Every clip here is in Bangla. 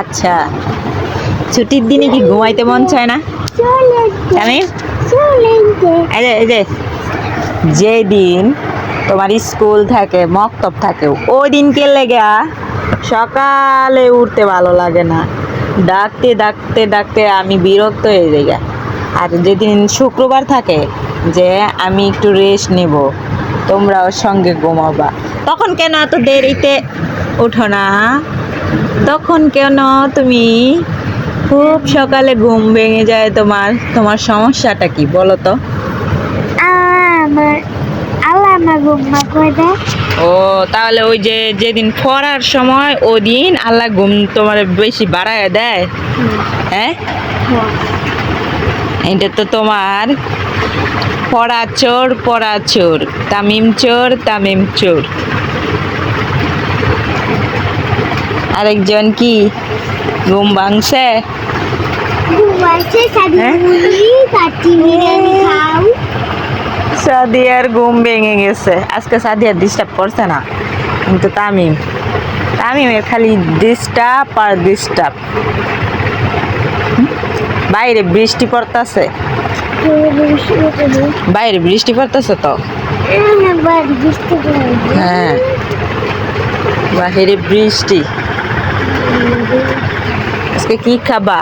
আচ্ছা। ছুটির দিনে কি ঘুমাইতে মন চায় না? যে যেদিন তোমার স্কুল থাকে, মক্তব থাকে ওই দিনকে লেগে সকালে উঠতে ভালো লাগে না। ডাকতে ডাকতে ডাকতে আমি বিরক্ত হয়ে যাই। আর যেদিন শুক্রবার থাকে যে আমি একটু রেস্ট নেব তোমরা ওর সঙ্গে ঘুমাবা। তখন কেন এত দেরিতে ওঠো না? তখন কেন তুমি খুব সকালে ঘুম ভেঙে যায় তোমার? তোমার সমস্যাটা কি বলো তো? আমার আল্লাহ আমার ঘুমা করে দেয়। ও তাহলে ওই যে যেদিন পড়ার সময় ওই দিন আল্লাহ ঘুম তোমার বেশি বাড়ায় দেয়? হ্যাঁ? এটা তো তোমার পড়া চোর পড়া চোর তামিম চোর তামিম চোর। আরেকজন কি? ঘুম ভাঙছে? হ্যাঁ? সাদিয়ার ঘুম ভেঙে গেছে। আজকে সাদিয়া ডিস্টার্ব করছে না। কিন্তু তামিম তামিমের খালি ডিস্টার্ব আর ডিস্টার্ব বাইরে বৃষ্টি পড়তেছে। বাইরে বৃষ্টি পড়তেছে। তো? হ্যাঁ বাহিরে বৃষ্টি। আজকে কি খাবা?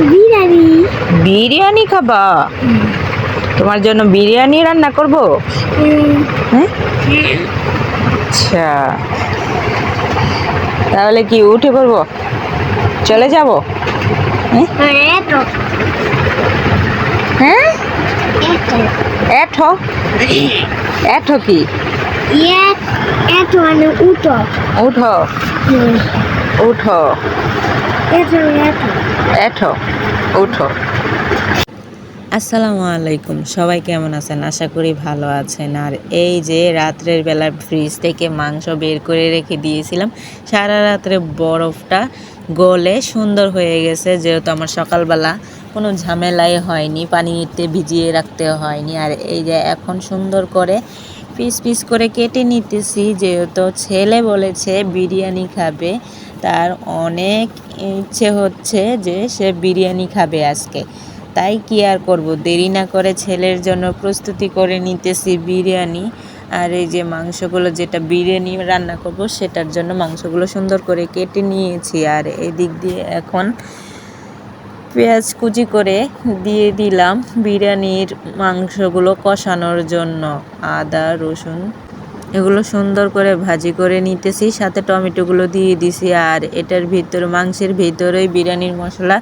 বিরিয়ানি। বিরিয়ানি খাবা? তোমার জন্য বিরিয়ানি রান্না করব? হ্যাঁ? আচ্ছা। তাহলে কি উঠে পড়ব? চলে যাব? হ্যাঁ? হ্যাঁ এঠো এঠো কি? এক মানে উঠো। উঠো। এটো এটো এঠো। উঠো। আসসালামু আলাইকুম। সবাই কেমন আছেন? আশা করি ভালো আছেন। আর এই যে রাত্রের বেলা ফ্রিজ থেকে মাংস বের করে রেখে দিয়েছিলাম সারা রাত্রে বরফটা গলে সুন্দর হয়ে গেছে যেহেতু আমার সকালবেলা কোনো ঝামেলাই হয়নি পানিতে ভিজিয়ে রাখতে হয়নি। আর এই যে এখন সুন্দর করে পিস পিস করে কেটে নিতেছি, যেহেতু ছেলে বলেছে বিরিয়ানি খাবে, তার অনেক ইচ্ছে হচ্ছে যে সে বিরিয়ানি খাবে আজকে। তাই কি আর করব? দেরি না করে ছেলের জন্য প্রস্তুতি করে নিতেছি বিরিয়ানি। আর এই যে মাংসগুলো, যেটা বিরিয়ানি রান্না করব, সেটার জন্য মাংসগুলো সুন্দর করে কেটে নিয়েছি। আর এদিক দিয়ে এখন পেঁয়াজ কুচি করে দিয়ে দিলাম বিরিয়ানির মাংসগুলো কষানোর জন্য। আদা, রসুন, এগুলো সুন্দর করে ভাজি করে নিতেছি, সাথে টমেটোগুলো দিয়ে দিছি। আর এটার ভিতরে, মাংসের ভিতরেই বিরিয়ানির মশলা,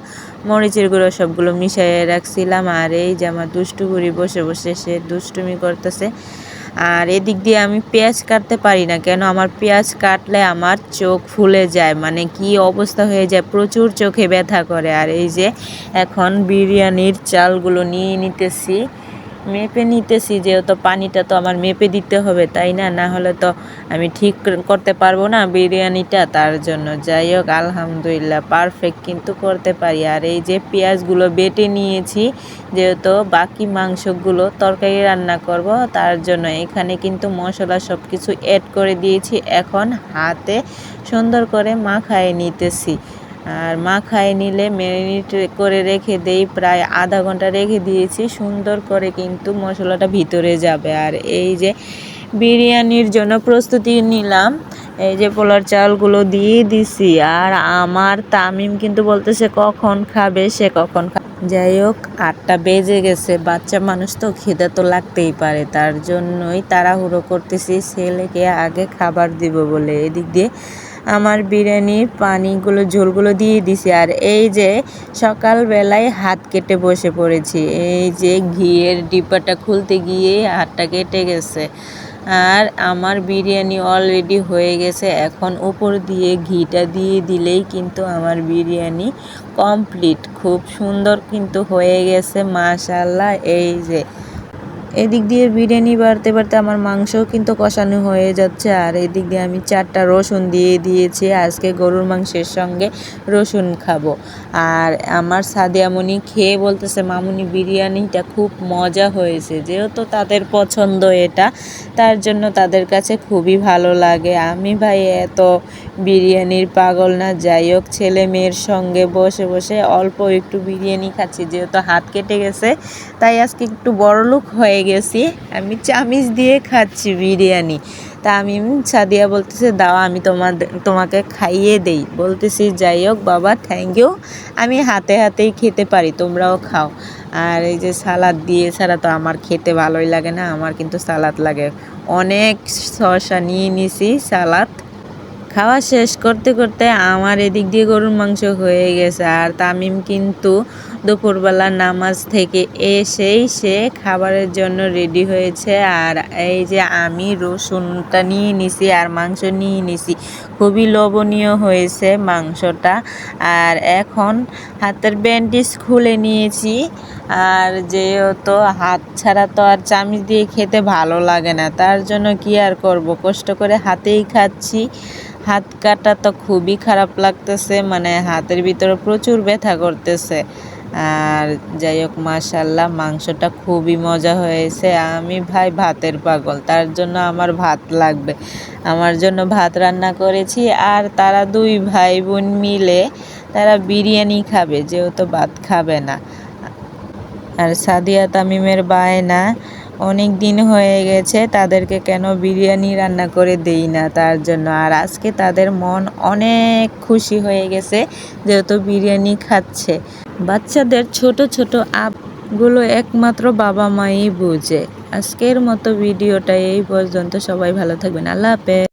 মরিচের গুঁড়ো সবগুলো মিশিয়ে রাখছিলাম। আর এই যে আমার দুষ্টু বসে বসে সে দুষ্টুমি করতেছে আর এদিক দিয়ে আমি পেঁয়াজ কাটতে পারি না কেন? আমার পেঁয়াজ কাটলে আমার চোখ ফুলে যায়। মানে কি অবস্থা হয়ে যায়? প্রচুর চোখে ব্যথা করে। আর এই যে এখন বিরিয়ানির চালগুলো নিয়ে নিতেছি। মেপে নিতেছি যেহেতু পানিটা তো আমার মেপে দিতে হবে, তাই না? না হলে তো আমি ঠিক করতে পারব না বিরিয়ানিটা, তার জন্য। যাই হোক, আলহামদুলিল্লাহ পারফেক্ট কিন্তু করতে পারি। আর এই যে পেঁয়াজগুলো বেটে নিয়েছি, যেহেতু বাকি মাংসগুলো তরকারি রান্না করব, তার জন্য এখানে কিন্তু মশলা সব কিছু অ্যাড করে দিয়েছি। এখন হাতে সুন্দর করে মাখায় নিতেছি। আর মাখায় নিলে ম্যারিনেট করে রেখে দেই, প্রায় আধা ঘণ্টা রেখে দিয়েছি। সুন্দর করে কিন্তু মশলাটা ভিতরে যাবে। আর এই যে বিরিয়ানির জন্য প্রস্তুতি নিলাম। এই যে পোলার চালগুলো দিয়ে দিছি। আর আমার তামিম কিন্তু বলতেছে, কখন খাবে সে কখন খাবে যাই হোক, আটটা বেজে গেছে। বাচ্চা মানুষ তো, খিদে তো লাগতেই পারে। তার জন্যই তাড়াহুড়ো করতেছি। ছেলেকে আগে খাবার দিব বলে। এদিক দিয়ে আমার বিরিয়ানির পানিগুলো, ঝোলগুলো দিয়ে দিছি। আর এই যে সকালবেলায় হাত কেটে বসে পড়েছি, এই যে ঘিয়ের ডিব্বাটা খুলতে গিয়ে হাতটা কেটে গেছে। আর আমার বিরিয়ানি অলরেডি হয়ে গেছে, এখন উপর দিয়ে ঘিটা দিয়ে দিলেই কিন্তু আমার বিরিয়ানি কমপ্লিট খুব সুন্দর কিন্তু হয়ে গেছে মাশাল্লাহ এই যে এদিক দিয়ে বিরিয়ানি বাড়তে বাড়তে আমার মাংসও কিন্তু কষানো হয়ে যাচ্ছে, আর এদিক দিয়ে আমি চারটা রসুন দিয়ে দিয়েছি, আজকে গরুর মাংসের সঙ্গে রসুন খাব। আর আমার সাদিয়ামণি খেয়ে বলতেছে, মামুনি, বিরিয়ানিটা খুব মজা হয়েছে, যেহেতু তাদের পছন্দ এটা, তার জন্য তাদের কাছে খুবই ভালো লাগে। আমি ভাই এত বিরিয়ানির পাগল না? যাই হোক ছেলে মেয়ের সঙ্গে বসে বসে অল্প একটু বিরিয়ানি খাচ্ছি, যেহেতু হাত কেটে গেছে, তাই আজকে একটু বড় লোক হয়ে গেছি। আমি চামিচ দিয়ে খাচ্ছি বিরিয়ানি। তা আমি সাদিয়া বলতেছে, দাও, আমি তোমাদের তোমাকে খাইয়ে দেই। বলতেছি যাই হোক বাবা থ্যাংক ইউ আমি হাতে হাতেই খেতে পারি, তোমরাও খাও। আর এই যে সালাদ দিয়ে, ছাড়া তো আমার খেতে ভালোই লাগে না, আমার কিন্তু সালাদ লাগে। অনেক শসা নিয়ে নিছি, সালাদ। খাওয়া শেষ করতে করতে আমার এদিক দিয়ে গরুর মাংস হয়ে গেছে। আর তামিম কিন্তু দুপুরবেলা নামাজ থেকে এসেই সে খাবারের জন্য রেডি হয়েছে। আর এই যে আমি রসুনটা নিয়ে নিছি আর মাংস নিয়ে নিছি, খুবই লোভনীয় হয়েছে মাংসটা। আর এখন হাতের ব্যান্ডেজ খুলে নিয়েছি। আর যেহেতু হাত ছাড়া তো আর চামিচ দিয়ে খেতে ভালো লাগে না, তার জন্য কি আর করব? কষ্ট করে হাতেই খাচ্ছি। হাত কাটা তো খুবই খারাপ লাগতেছে মানে হাতের ভিতরে প্রচুর ব্যথা করতেছে। আর যাই হোক মাশাল্লাহ মাংসটা খুবই মজা হয়েছে। আমি ভাই ভাতের পাগল, তার জন্য আমার ভাত লাগবে। আমার জন্য ভাত রান্না করেছি আর তারা দুই ভাই বোন মিলে তারা বিরিয়ানি খাবে, যেহেতু ভাত খাবে না। আর সাদিয়া তামিমের বায়না অনেক দিন হয়ে গেছে, তাদেরকে কেন বিরিয়ানি রান্না করে দেই না? তার জন্য। আর আজকে তাদের মন অনেক খুশি হয়ে গেছে যেহেতু বিরিয়ানি খাচ্ছে। বাচ্চাদের ছোট ছোট আপগুলো একমাত্র বাবা মাই বুঝে। আজকের মতো ভিডিওটা এই পর্যন্ত। সবাই ভালো থাকবেন। আল্লাহ হাফেজ।